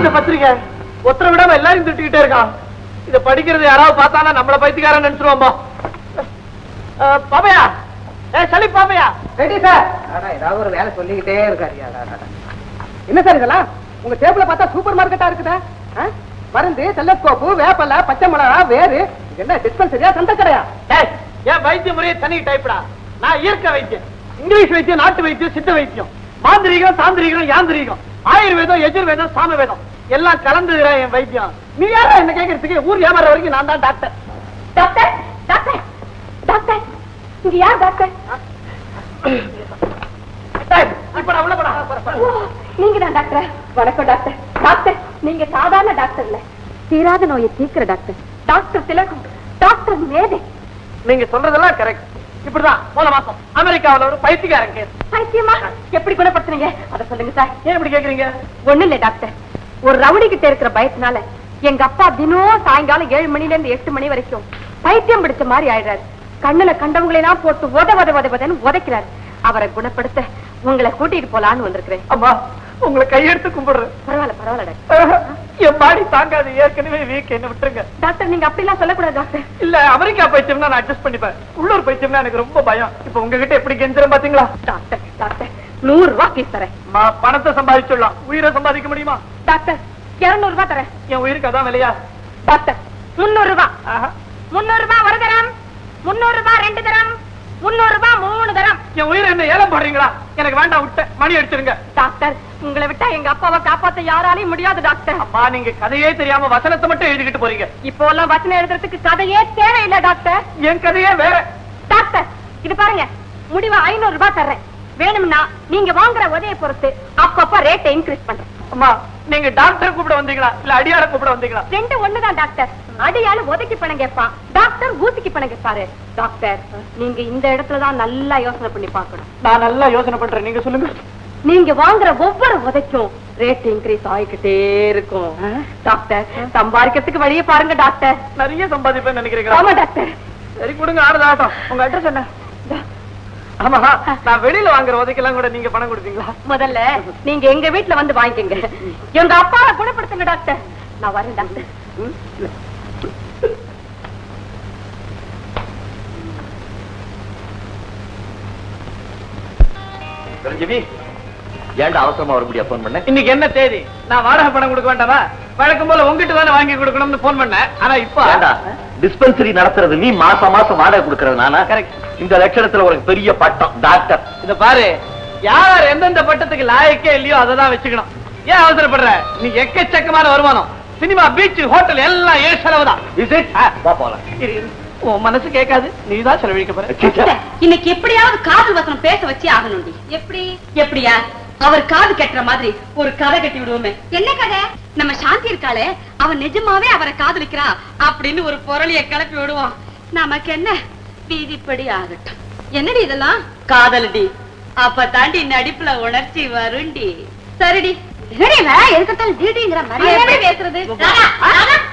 இந்த பத்திரிக்கை? ஒருத்தரை விடாம எல்லாரும் திட்டிக்கிட்டே இருக்கான் இத படிக்கிறது யாராவது பார்த்தானா? நம்மள பைத்தியக்காரன் நினைச்சிருவோம்பா. பாப்பையா ஏ சளி பாப்பையா ரெடி சார். ஏதாவது ஒரு வேலை சொல்லிக்கிட்டே இருக்காரு. என்ன சார் இதெல்லாம்? உங்க டேபிள பார்த்தா சூப்பர் மார்க்கெட்டா இருக்குதா? மருந்து செல்லஸ்கோப்பு வேப்பல பச்சை மிளகா வேறு என்ன டிஸ்பென்சரியா சந்த கடையா? டேய், என் வைத்திய முறையே தனி டைப்டா நான் இயற்கை வைத்தியம் இங்கிலீஷ் வைத்தியம் நாட்டு வைத்தியம் சித்த வைத்தியம். மாந்திரீகம் தாந்திரீகம் யாந்திரீகம். ஆயுர்வேதம் எஜுர்வேதம் சாமவேதம். எல்லாம் கலந்துகிற என் வைத்தியம். நீ யாரா என்ன கேட்கறதுக்கு ஊர் ஏமாற வரைக்கும் நான் தான் டாக்டர் டாக்டர் டாக்டர் டாக்டர் இங்க யார் டாக்டர் நீங்க தான் டாக்டர் வணக்கம் டாக்டர் டாக்டர் நீங்க சாதாரண டாக்டர் இல்ல. தீராத நோயை தீர்க்கிற டாக்டர் டாக்டர் திலகம் டாக்டர் மேதை. நீங்க சொல்றதெல்லாம் கரெக்ட் இப்படிதான் போன மாசம் அமெரிக்காவுல ஒரு பைத்தியக்காரன் கேஸ் பைத்தியமா? எப்படி குணப்படுத்துறீங்க அத சொல்லுங்க சார். ஏன் இப்படி கேக்குறீங்க? ஒண்ணு இல்ல டாக்டர் ஒரு ரவுடி கிட்ட இருக்கிற பயத்தினால எங்க அப்பா தினம் சாயங்காலம் ஏழு மணில இருந்து எட்டு மணி வரைக்கும் பைத்தியம் பிடிச்ச மாதிரி ஆயிடுறாரு. கண்ணுல கண்டவங்களை எல்லாம் போட்டு உத உத உத உதன்னு உதைக்கிறாரு. அவரை குணப்படுத்த உங்களை கூட்டிட்டு போலான்னு வந்திருக்கிறேன். அம்மா உங்களை கையெடுத்து கும்பிடுறேன். பரவாயில்ல பரவாயில்ல என் பாடி தாங்காது ஏற்கனவே வீக் என்ன விட்டுருங்க. டாக்டர் நீங்க அப்படிலாம் சொல்லக்கூடாது டாக்டர். இல்ல அமெரிக்கா பைத்தியம்னா நான் அட்ஜஸ்ட் பண்ணிப்பேன். உள்ளூர் பைத்தியம்னா எனக்கு ரொம்ப பயம். இப்ப உங்ககிட்ட எப்படி கெஞ்சுறேன் பாத்தீங்களா? Doctor doctor. நூறு ரூபாய் ஃபீஸ் தரேன். பணத்தை சம்பாதிச்சிடலாம். உயிரை சம்பாதிக்க முடியுமா? டாக்டர் இருநூறு ரூபாய் தரேன். என் உயிருக்கு அதான் விலையா? டாக்டர் முன்னூறு ரூபாய். முன்னூறு ரூபாய் ஒரு தரம். முன்னூறு ரூபாய் ரெண்டு தரம். முன்னூறு ரூபாய் மூணு தரம். என் உயிரை என்ன ஏலம் போடுறீங்களா? எனக்கு வேண்டாம் விட்ட மணி அடிச்சிருங்க. டாக்டர் உங்களை விட்டா எங்க அப்பாவை காப்பாத்த யாராலையும் முடியாது டாக்டர். அம்மா நீங்க கதையே தெரியாம வசனத்தை மட்டும் எழுதிக்கிட்டு போறீங்க. இப்போ எல்லாம் வசனம் எழுதுறதுக்கு கதையே தேவையில்லை டாக்டர். என் கதையே வேற. டாக்டர் இது பாருங்க. முடிவா ஐநூறு ரூபாய் தர்றேன். வேணும்னா நீங்க வாங்குற உதவியை பொறுத்து அப்பப்ப ரேட்டை இன்க்ரீஸ் பண்றேன். அம்மா நீங்க டாக்டர் கூப்பிட வந்தீங்களா? இல்ல அடியார கூப்பிட வந்தீங்களா? ரெண்டு ஒண்ணுதான் டாக்டர் அடியாளு உதைக்கு பணம் கேட்பான். டாக்டர் ஊசிக்கு பணம் கேட்பாரு. டாக்டர் நீங்க இந்த இடத்துலதான் நல்லா யோசனை பண்ணி பார்க்கணும். நான் நல்லா யோசனை பண்றேன். நீங்க சொல்லுங்க. நீங்க வாங்குற ஒவ்வொரு உதைக்கும் ரேட் இன்க்ரீஸ் ஆகிக்கிட்டே இருக்கும். டாக்டர் சம்பாதிக்கிறதுக்கு வழியே பாருங்க டாக்டர் நிறைய சம்பாதிப்பேன்னு நினைக்கிறீங்களா? ஆமா டாக்டர் சரி கொடுங்க ஆடுது ஆட்டம் உங்க அட்ரஸ் என்ன? ஆமா நான் வெளியில வாங்குற உதைக்கெல்லாம் கூட நீங்க பணம் கொடுப்பீங்களா? முதல்ல நீங்க எங்க வீட்டுல வந்து வாங்கிக்கங்க. எங்க அப்பாவை குணப்படுத்துங்க டாக்டர். நான் வரேன் டாக்டர். ரஞ்சிவி ஏன்டா அவசரமா வர முடியா போன் பண்ண? இன்னைக்கு என்ன தேதி? நான் வாடகை பணம் கொடுக்க வேண்டாமா? வழக்கம் போல உங்ககிட்ட தானே வாங்கி கொடுக்கணும்னு போன் பண்ணேன். ஆனா இப்ப டிஸ்பென்சரி நடத்துறது நீ மாசம் மாசம் வாடகை கொடுக்கறது நானா Correct. இந்த லட்சணத்துல உனக்கு பெரிய பட்டம் டாக்டர் இத பாரு யார் எந்தெந்த பட்டத்துக்கு லாயக்கே இல்லையோ அதை தான் வச்சுக்கணும். ஏன் அவசரப்படுற? நீ எக்கச்சக்கமான வருமானம். சினிமா பீச் ஹோட்டல் எல்லாம் ஏ செலவு தான் போலாம். உன் மனசு கேட்காது. நீ தான் செலவழிக்க போற. இன்னைக்கு எப்படியாவது காதல் வசனம் பேச வச்சே ஆகணும்டி. எப்படி? எப்படியா? அவர் காது கட்டுற மாதிரி ஒரு கதை கட்டி விடுவோமே. என்ன கதை? நம்ம சாந்தி இருக்காளே அவன் நிஜமாவே அவரை காதலிக்கிறா அப்படின்னு ஒரு பொருளிய கிளப்பி விடுவோம். நமக்கு என்ன? வீதிப்படி ஆகட்டும். என்னடி இதெல்லாம்? காதல்டி. அப்ப தாண்டி நடிப்புல உணர்ச்சி வருண்டி. சரிடி. பேசுறது?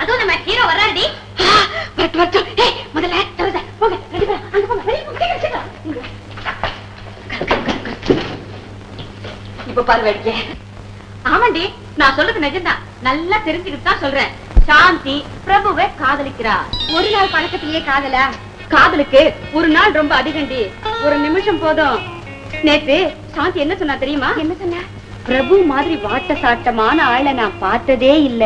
அதுவும் நம்ம ஹீரோ வர்றாருடி. முதல்ல போங்க அங்க போங்க. இப்ப பாரு வேடிக்கை ஆமாண்டி நான் சொல்றது நிஜம்தான். நல்லா தெரிஞ்சுக்கிட்டு தான் சொல்றேன். சாந்தி பிரபுவை காதலிக்கிறா ஒரு நாள் பழக்கத்திலேயே காதலா காதலுக்கு ஒரு நாள் ரொம்ப அதிகண்டி. ஒரு நிமிஷம் போதும். நேத்து சாந்தி என்ன சொன்னா தெரியுமா? என்ன சொன்னா? பிரபு மாதிரி வாட்ட சாட்டமான ஆளை நான் பார்த்ததே இல்ல.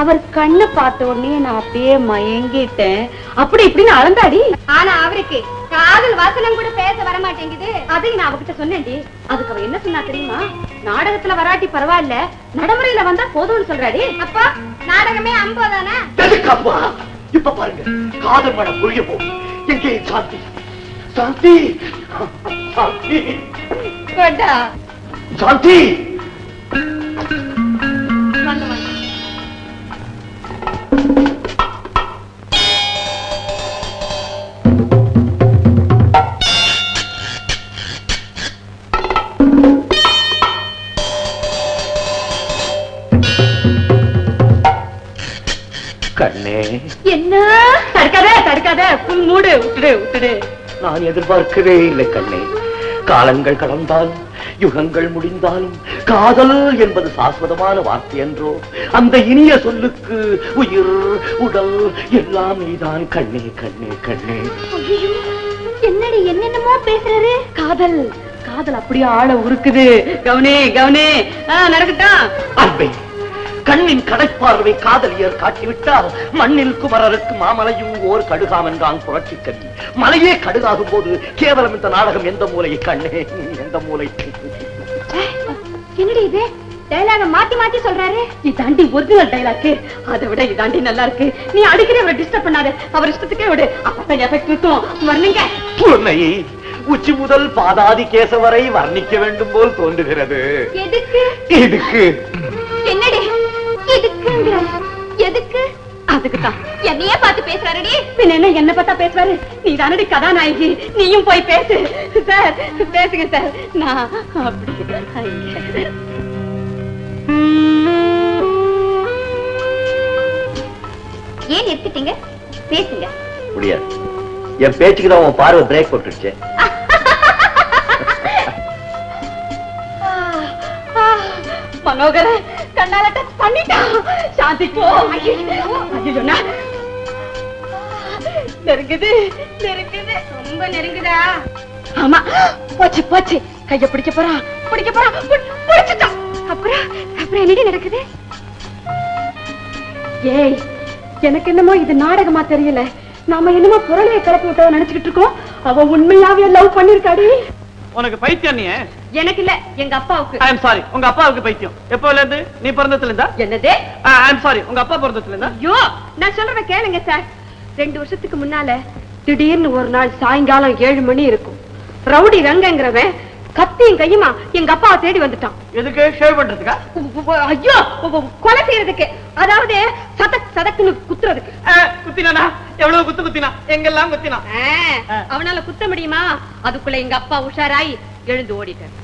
அவர் கண்ணை பார்த்த உடனே நான் அப்படியே மயங்கிட்டேன். அப்படி இப்படின்னு அளந்தாடி ஆனா அவருக்கு காதல் வசனம் கூட பேச வர மாட்டேங்குது. அதையும் நான் அவகிட்ட சொன்னேன்டி. அதுக்கு அவ என்ன சொன்னா தெரியுமா? நாடகத்துல வராட்டி பரவாயில்ல. நடைமுறையில வந்தா போதும்னு சொல்றாடி. அப்பா நாடகமே அம்போதானா? இப்ப பாருங்க. காதல் மழை பொழிய போ. எங்கே சாந்தி? சாந்தி? சாந்தி. சாந்தி! புல் மூடு விட்டுடு விட்டுடு நான் எதிர்பார்க்கவே இல்லை கண்ணே. காலங்கள் கடந்தால் யுகங்கள் முடிந்தாலும் காதல் என்பது சாஸ்வதமான வார்த்தை என்றோ அந்த இனிய சொல்லுக்கு உயிர் உடல் எல்லாம் நீதான் கண்ணே கண்ணே கண்ணே. என்னடி என்னென்னமோ பேசுறாரு காதல். காதல் அப்படியே ஆள உருக்குது. கவனே கவனே. நடக்கட்டும் அன்பே கண்ணின் கடைப்பார்வை காதலியர் காட்டிவிட்டால் மண்ணில் குமரருக்கு மாமலையும் ஓர் கடுகாம் என்றான் புரட்சி கல்வி மலையே கடுகாகும் போது கேவலம் இந்த நாடகம் எந்த மூலையை கண்ணே எந்த மூலை? என்னடி இது? டயலாக மாத்தி மாத்தி சொல்றாரு. இதாண்டி ஒரிஜினல் டைலாக் அதை விட இதாண்டி நல்லா இருக்கு. நீ அடிக்கடி அவரை டிஸ்டர்ப் பண்ணாத. அவர் இஷ்டத்துக்கே விடு. அப்பதான் எஃபெக்ட் இருக்கும் வரணுங்க. உன்னை உச்சி முதல் பாதாதி கேச வரை வர்ணிக்க வேண்டும் போல் தோன்றுகிறது. எதுக்கு? இதுக்கு எதுக்கு? அதுக்கு தான் என்னையே பார்த்து பேசுறாருடி. பின்ன என்ன என்ன பார்த்தா பேசுவாரு? நீ தானடி கதாநாயகி. நீயும் போய் பேசு. சார் பேசுங்க சார். நான் அப்படி ஐயே. ஏன் நிறுத்திட்டீங்க? பேசுங்க. முடியாது. என் பேச்சுக்கு தான் உன் பார்வை பிரேக் போட்டுடுச்சு மனோகர கண்ணால டச் பண்ணிட்டான் சாந்தி. போ ஐயோ நெருங்குது நெருங்குது. ரொம்ப நெருங்குதா? ஆமா. போச்சு போச்சு. கைய பிடிக்க போறான் பிடிக்க போறான் பிடிச்சிட்டான் அப்புறம் அப்புறம் என்னடி நடக்குது? ஏய் எனக்கு என்னமோ இது நாடகமா தெரியல. நாம என்னமோ புரளைய கிளப்பி விட்டதை நினைச்சுக்கிட்டு இருக்கோம். அவ உண்மையாவே லவ் பண்ணிருக்காடி. உனக்கு பைத்தியம் நீ எனக்கு இல்ல எங்க அப்பாவுக்கு. ஐ எம் சாரி உங்க அப்பாவுக்கு பைத்தியம். எப்போல இருந்து நீ பிறந்ததுல இருந்தா என்னது ஐ எம் சாரி உங்க அப்பா பிறந்ததுல இருந்தா ஐயோ நான் சொல்றத கேளுங்க சார் ரெண்டு வருஷத்துக்கு முன்னால திடீர்னு ஒரு நாள் சாயங்காலம் ஏழு மணி இருக்கும். ரவுடி ரங்கங்கிறவன் கத்தியும் கையுமா எங்க அப்பாவை தேடி வந்துட்டான். எதுக்கு? ஷேவ் பண்றதுக்கா? ஐயோ கொலை செய்யறதுக்கு. அதாவது சதக் சதக்குன்னு குத்துறதுக்கு. குத்தினானா? எவ்வளவு குத்து குத்தினா? எங்கெல்லாம் குத்தினா? அவனால குத்த முடியுமா? அதுக்குள்ள எங்க அப்பா உஷாராய் எழுந்து ஓடிட்டார். சீ,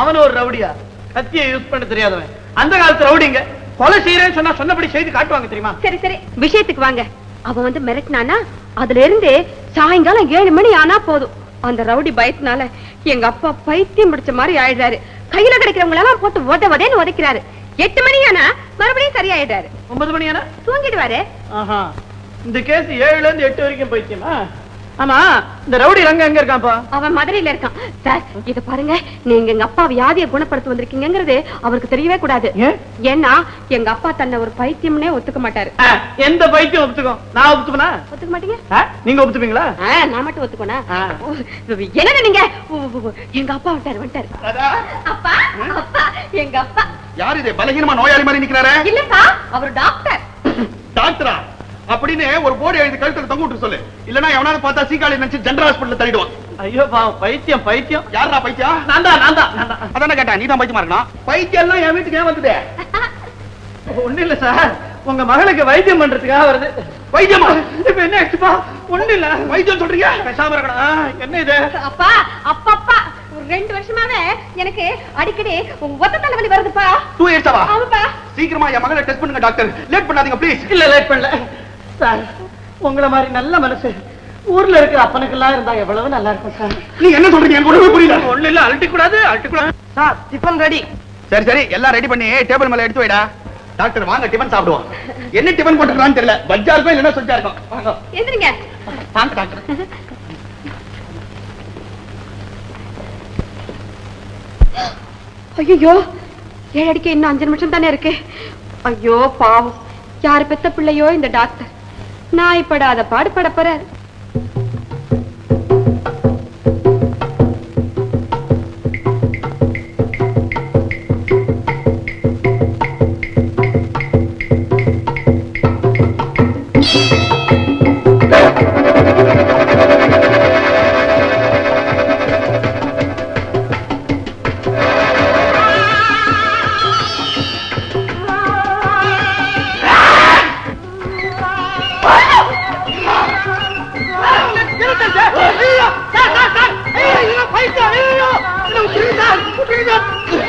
அவன் ஒரு ரவுடியா? கத்தியை யூஸ் பண்ண தெரியாதவன். அந்த காலத்து ரவுடிங்க கொலை செய்யறேன்னு சொன்னா சொன்னபடி செய்து காட்டுவாங்க தெரியுமா? சரி சரி. விஷயத்துக்கு வாங்க. அவன் வந்து மிரட்டினானா? அதுல இருந்து சாயங்காலம் ஏழு மணி ஆனா போதும். அந்த ரவுடி பயத்தினால எங்க அப்பா பைத்தியம் பிடிச்ச மாதிரி ஆயிடுறாரு. கையில கிடைக்கிறவங்க எல்லாம் போட்டு உத உதேன்னு உதைக்கிறாரு எட்டு மணி ஆனா மறுபடியும் சரியாயிடுறாரு. ஒன்பது மணி ஆனா? தூங்கிடுவாரு. இந்த கேஸ் ஏழுல இருந்து எட்டு வரைக்கும் பைத்தியமா ஆமா இந்த ரவுடி ரங்க எங்க இருக்கான்ப்பா அவன் மதுரையில இருக்கான். சார் இத பாருங்க. நீங்க எங்க அப்பா வியாதியை குணப்படுத்த வந்திருக்கீங்கிறது அவருக்கு தெரியவே கூடாது. ஏன் ஏன்னா எங்க அப்பா தன்னை ஒரு பைத்தியம்னே ஒத்துக்க மாட்டாரு. எந்த பைத்தியம் ஒத்துக்கும்? நான் ஒத்துப்பனா ஒத்துக்க மாட்டீங்க? நீங்க ஒத்துப்பீங்களா நான் மட்டும் ஒத்துக்கோனா ஆ. என்னங்க நீங்க? எங்க அப்பா வந்துட்டாரு வந்துட்டாரு. அப்பா அப்பா எங்க அப்பா. யார் இது? பலகீனமா நோயாளி மாதிரி நிக்கிறாரு? இல்லப்பா அவர் டாக்டர். டாக்டரா? அப்படின்னு ஒரு போர்டு எழுதி கழுத்துல தொங்க விட்டு சொல்லு. இல்லனா எவனாவது பார்த்தா சீக்காளி நினைச்சு ஜெனரல் ஹாஸ்பிடல்ல தள்ளிடுவான். ஐயோ பாவம். பைத்தியம் பைத்தியம். யாரா பைத்தியம் நான் தான் நான் தான் அதானே கேட்டேன். நீ தான் பைத்தியமா இருக்கணும்? பைத்தியம் எல்லாம் என் வீட்டுக்கு ஏன் வந்துட்டே. ஒண்ணு இல்ல சார். உங்க மகளுக்கு வைத்தியம் பண்றதுக்காக வருது. வைத்தியமா? இப்ப என்ன ஆச்சுப்பா? ஒண்ணு இல்ல. வைத்தியம் சொல்றீங்க? பேசாம இருக்கணும். என்ன இது? அப்பா அப்பப்பா. ஒரு ரெண்டு வருஷமாவே எனக்கு அடிக்கடி ஒத்த தலைவலி வருதுப்பா. டூ இயர்ஸாவா ஆமாப்பா. சீக்கிரமா என் மகளை டெஸ்ட் பண்ணுங்க டாக்டர் லேட் பண்ணாதீங்க ப்ளீஸ் இல்ல லேட் பண்ணல. சார் உங்கள மாதிரி நல்ல மனசு. ஊர்ல இருக்கிற அப்பனுக்கெல்லாம் இருந்தா எவ்வளவு நல்லா இருக்கும் சார். நீங்க என்ன சொல்றீங்க? எனக்கு ஒண்ணுமே புரியல. ஒண்ணு இல்ல அழட்டி கூடாது அழட்டி கூடாது. சார் டிஃபன் ரெடி சரி சரி எல்லாம் ரெடி பண்ணி டேபிள் மேல எடுத்து வைடா. டாக்டர் வாங்க டிபன் சாப்பிடுவோம். என்ன டிபன் போட்டுருக்கான்னு தெரியல. பஜ்ஜா இருக்கும் இல்லைன்னா சொஜ்ஜா இருக்கும் வாங்க. எந்திரிங்க. வாங்க டாக்டர். ஐயோ ஏழு அடிக்க இன்னும் அஞ்சு நிமிஷம் தானே இருக்கு. ஐயோ பாவம். யாரு பெத்த பிள்ளையோ இந்த டாக்டர்? நாய் படாத பாடுபட போறாரு. Por que não?